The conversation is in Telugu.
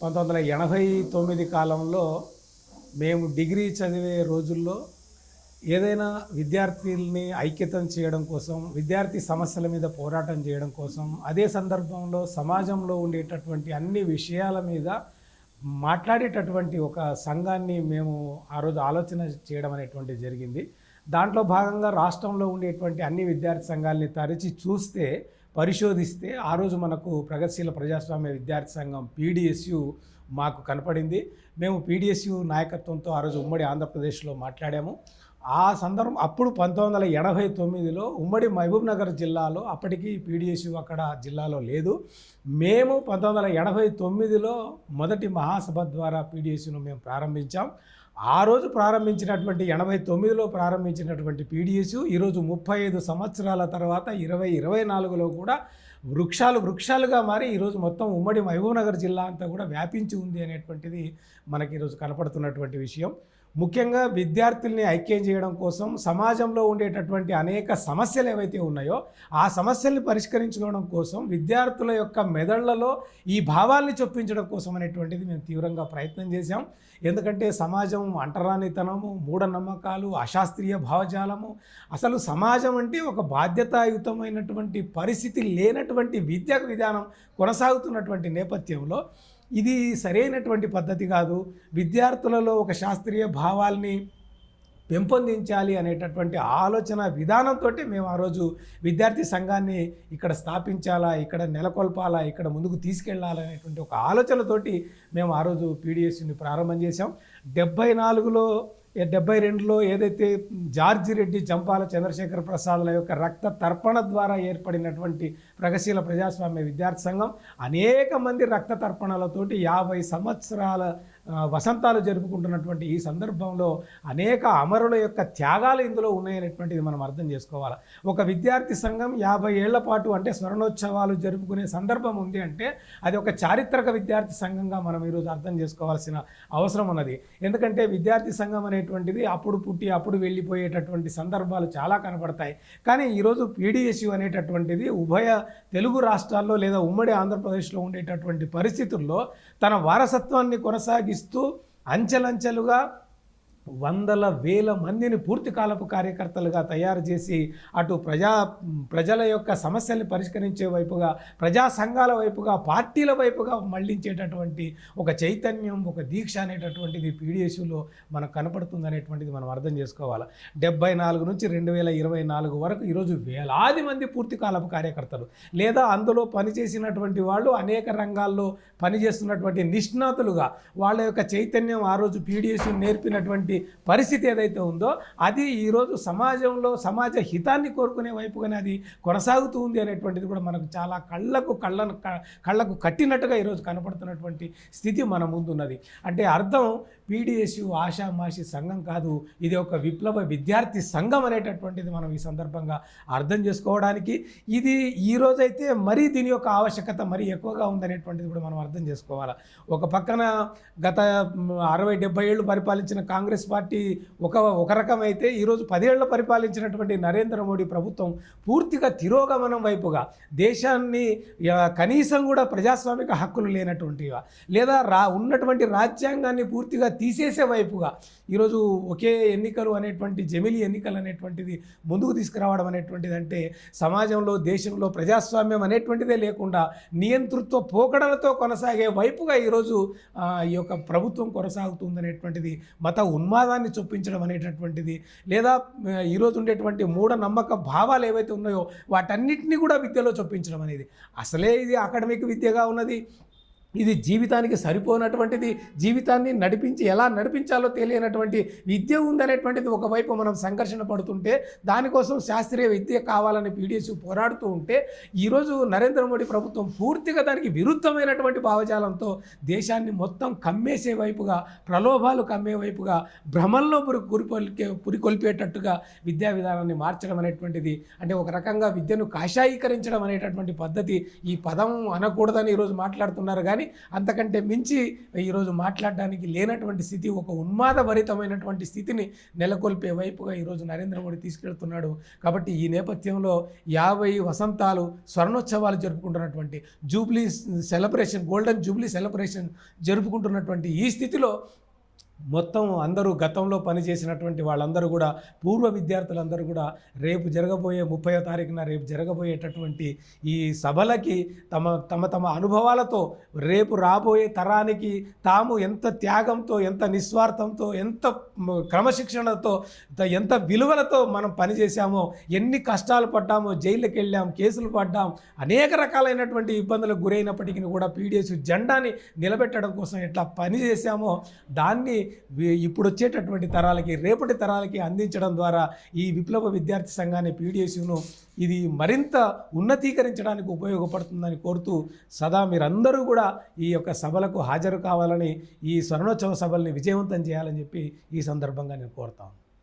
పంతొమ్మిది వందల ఎనభై తొమ్మిది కాలంలో మేము డిగ్రీ చదివే రోజుల్లో ఏదైనా విద్యార్థుల్ని ఐక్యతం చేయడం కోసం విద్యార్థి సమస్యల మీద పోరాటం చేయడం కోసం అదే సందర్భంలో సమాజంలో ఉండేటటువంటి అన్ని విషయాల మీద మాట్లాడేటటువంటి ఒక సంఘాన్ని మేము ఆ రోజు ఆలోచన చేయడం అనేటువంటిది జరిగింది. దాంట్లో భాగంగా రాష్ట్రంలో ఉండేటువంటి అన్ని విద్యార్థి సంఘాలని తరచి చూస్తే పరిశోధిస్తే ఆ రోజు మనకు ప్రగతిశీల ప్రజాస్వామ్య విద్యార్థి సంఘం పీడిఎస్యు మాకు కనపడింది. మేము పీడిఎస్యు నాయకత్వంతో ఆ రోజు ఉమ్మడి ఆంధ్రప్రదేశ్లో మాట్లాడాము. ఆ సందర్భం అప్పుడు పంతొమ్మిది వందల ఎనభై తొమ్మిదిలో ఉమ్మడి మహబూబ్ నగర్ జిల్లాలో అప్పటికి పీడిఎస్యు అక్కడ జిల్లాలో లేదు. మేము పంతొమ్మిది వందల ఎనభై తొమ్మిదిలో మొదటి మహాసభ ద్వారా పీడిఎస్యును మేము ప్రారంభించాం. ఆ రోజు ప్రారంభించినటువంటి ఎనభై తొమ్మిదిలో ప్రారంభించినటువంటి పీడిఎస్ ఈరోజు ముప్పై ఐదు సంవత్సరాల తర్వాత ఇరవై ఇరవై నాలుగులో కూడా వృక్షాలు వృక్షాలుగా మారి ఈరోజు మొత్తం ఉమ్మడి మహబూబ్నగర్ జిల్లా అంతా కూడా వ్యాపించి ఉంది అనేటువంటిది మనకి ఈరోజు కనపడుతున్నటువంటి విషయం. ముఖ్యంగా విద్యార్థుల్ని ఐక్యం చేయడం కోసం సమాజంలో ఉండేటటువంటి అనేక సమస్యలు ఏవైతే ఉన్నాయో ఆ సమస్యల్ని పరిష్కరించుకోవడం కోసం విద్యార్థుల యొక్క మెదళ్ళలో ఈ భావాల్ని చొప్పించడం కోసం అనేటువంటిది మేము తీవ్రంగా ప్రయత్నం చేశాం. ఎందుకంటే సమాజం అంటరానితనము మూఢనమ్మకాలు అశాస్త్రీయ భావజాలము అసలు సమాజం అంటే ఒక బాధ్యతాయుతమైనటువంటి పరిస్థితి లేనటువంటి విద్యా విధానం కొనసాగుతున్నటువంటి నేపథ్యంలో ఇది సరైనటువంటి పద్ధతి కాదు. విద్యార్థులలో ఒక శాస్త్రీయ భావాల్ని పెంపొందించాలి అనేటటువంటి ఆలోచన విధానంతో మేము ఆ రోజు విద్యార్థి సంఘాన్ని ఇక్కడ స్థాపించాలా ఇక్కడ నెలకొల్పాలా ఇక్కడ ముందుకు తీసుకెళ్ళాలనేటువంటి ఒక ఆలోచనతోటి మేము ఆ రోజు పీడిఎస్ని ప్రారంభం చేశాం. డెబ్బై నాలుగులో డెబ్బై రెండులో ఏదైతే జార్జి రెడ్డి జంపాల చంద్రశేఖర ప్రసాద్ల యొక్క రక్త తర్పణ ద్వారా ఏర్పడినటువంటి ప్రగతిశీల ప్రజాస్వామ్య విద్యార్థి సంఘం అనేక మంది రక్త తర్పణలతోటి యాభై సంవత్సరాల వసంతాలు జరుపుకుంటున్నటువంటి ఈ సందర్భంలో అనేక అమరుల యొక్క త్యాగాలు ఇందులో ఉన్నాయనేటువంటిది మనం అర్థం చేసుకోవాలి. ఒక విద్యార్థి సంఘం యాభై ఏళ్ళ పాటు అంటే స్మరణోత్సవాలు జరుపుకునే సందర్భం ఉంది అంటే అది ఒక చారిత్రక విద్యార్థి సంఘంగా మనం ఈరోజు అర్థం చేసుకోవాల్సిన అవసరం ఉన్నది. ఎందుకంటే విద్యార్థి సంఘం అనేటువంటిది అప్పుడు పుట్టి అప్పుడు వెళ్ళిపోయేటటువంటి సందర్భాలు చాలా కనపడతాయి. కానీ ఈరోజు పీడిఎస్యు అనేటటువంటిది ఉభయ తెలుగు రాష్ట్రాల్లో లేదా ఉమ్మడి ఆంధ్రప్రదేశ్లో ఉండేటటువంటి పరిస్థితుల్లో తన వారసత్వాన్ని కొనసాగి ఇస్తూ అంచెలంచెలుగా వందల వేల మందిని పూర్తి కాలపు కార్యకర్తలుగా తయారు చేసి అటు ప్రజా ప్రజల యొక్క సమస్యల్ని పరిష్కరించే వైపుగా ప్రజా సంఘాల వైపుగా పార్టీల వైపుగా మళ్ళించేటటువంటి ఒక చైతన్యం ఒక దీక్ష అనేటటువంటిది పీడిఎస్యులో మనకు కనపడుతుంది అనేటువంటిది మనం అర్థం చేసుకోవాలి. డెబ్బై నాలుగు నుంచి రెండు వేల ఇరవై నాలుగు వరకు ఈరోజు వేలాది మంది పూర్తి కాలపు కార్యకర్తలు లేదా అందులో పనిచేసినటువంటి వాళ్ళు అనేక రంగాల్లో పనిచేస్తున్నటువంటి నిష్ణాతులుగా వాళ్ళ యొక్క చైతన్యం ఆ రోజు పీడిఎస్ నేర్పినటువంటి పరిస్థితి ఏదైతే ఉందో అది ఈరోజు సమాజంలో సమాజ హితాన్ని కోరుకునే వైపుగానే అది కొనసాగుతూ ఉంది అనేటువంటిది కూడా మనకు చాలా కళ్ళకు కళ్ళను క- కళ్ళకు కట్టినట్టుగా ఈరోజు కనపడుతున్నటువంటి స్థితి మన ముందున్నది. అంటే అర్థం పీడిఎస్యు ఆషామాషి సంఘం కాదు ఇది ఒక విప్లవ విద్యార్థి సంఘం అనేటటువంటిది మనం ఈ సందర్భంగా అర్థం చేసుకోవడానికి. ఇది ఈ రోజైతే మరీ దీని యొక్క ఆవశ్యకత మరీ ఎక్కువగా ఉందనేటువంటిది కూడా మనం అర్థం చేసుకోవాలి. ఒక పక్కన గత అరవై డెబ్బై ఏళ్ళు పరిపాలించిన కాంగ్రెస్ పార్టీ ఒక ఒక రకం అయితే ఈరోజు పదేళ్ళు పరిపాలించినటువంటి నరేంద్ర మోడీ ప్రభుత్వం పూర్తిగా తిరోగమనం వైపుగా దేశాన్ని కనీసం కూడా ప్రజాస్వామిక హక్కులు లేనటువంటివా లేదా రా ఉన్నటువంటి రాజ్యాంగాన్ని పూర్తిగా తీసేసే వైపుగా ఈరోజు ఒకే ఎన్నికలు అనేటువంటి జమిలి ఎన్నికలు అనేటువంటిది ముందుకు తీసుకురావడం అనేటువంటిది అంటే సమాజంలో దేశంలో ప్రజాస్వామ్యం అనేటువంటిదే లేకుండా నియంతృత్వ పోకడలతో కొనసాగే వైపుగా ఈరోజు ఈ యొక్క ప్రభుత్వం కొనసాగుతుంది అనేటువంటిది మత ఉన్మాదాన్ని చొప్పించడం అనేటటువంటిది లేదా ఈరోజు ఉండేటువంటి మూఢనమ్మక భావాలు ఏవైతే ఉన్నాయో వాటన్నిటిని కూడా విద్యలో చొప్పించడం అనేది. అసలే ఇది అకాడమిక్ విద్యగా ఉన్నది. ఇది జీవితానికి సరిపోనటువంటిది జీవితాన్ని నడిపించి ఎలా నడిపించాలో తెలియనటువంటి విద్య ఉందనేటువంటిది ఒకవైపు మనం సంఘర్షణ పడుతుంటే దానికోసం శాస్త్రీయ విద్య కావాలని పీడిఎస్ పోరాడుతూ ఉంటే ఈరోజు నరేంద్ర మోడీ ప్రభుత్వం పూర్తిగా దానికి విరుద్ధమైనటువంటి భావజాలంతో దేశాన్ని మొత్తం కమ్మేసే వైపుగా ప్రలోభాలు కమ్మే వైపుగా భ్రమంలో పురి పురికొల్పే పురికొల్పేటట్టుగా విద్యా విధానాన్ని మార్చడం అనేటువంటిది అంటే ఒక రకంగా విద్యను కాషాయీకరించడం అనేటటువంటి పద్ధతి ఈ పదం అనకూడదని ఈరోజు మాట్లాడుతున్నారు. కానీ కానీ అంతకంటే మించి ఈరోజు మాట్లాడడానికి లేనటువంటి స్థితి ఒక ఉన్మాదభరితమైనటువంటి స్థితిని నెలకొల్పే వైపుగా ఈరోజు నరేంద్ర మోడీ తీసుకెళ్తున్నాడు. కాబట్టి ఈ నేపథ్యంలో యాభై వసంతాలు స్వర్ణోత్సవాలు జరుపుకుంటున్నటువంటి jubilee celebration golden jubilee celebration జరుపుకుంటున్నటువంటి ఈ స్థితిలో మొత్తం అందరూ గతంలో పనిచేసినటువంటి వాళ్ళందరూ కూడా పూర్వ విద్యార్థులందరూ కూడా రేపు జరగబోయే ముప్పై తారీఖున రేపు జరగబోయేటటువంటి ఈ సభలకి తమ తమ తమ అనుభవాలతో రేపు రాబోయే తరానికి తాము ఎంత త్యాగంతో ఎంత నిస్వార్థంతో ఎంత క్రమశిక్షణతో ఎంత విలువలతో మనం పనిచేశామో ఎన్ని కష్టాలు పడ్డామో జైళ్ళకి వెళ్ళాం కేసులు పడ్డాం అనేక రకాలైనటువంటి ఇబ్బందులకు గురైనప్పటికీ కూడా పీడిఎస్ జెండాని నిలబెట్టడం కోసం ఎట్లా పనిచేశామో దాన్ని ఇప్పుడు వచ్చేటటువంటి తరాలకి రేపటి తరాలకి అందించడం ద్వారా ఈ విప్లవ విద్యార్థి సంఘాన్ని పీడిఎస్యును ఇది మరింత ఉన్నతీకరించడానికి ఉపయోగపడుతుందని కోరుతూ సదా మీరందరూ కూడా ఈ యొక్క సభలకు హాజరు కావాలని ఈ స్వర్ణోత్సవ సభల్ని విజయవంతం చేయాలని చెప్పి ఈ సందర్భంగా నేను కోరుతాను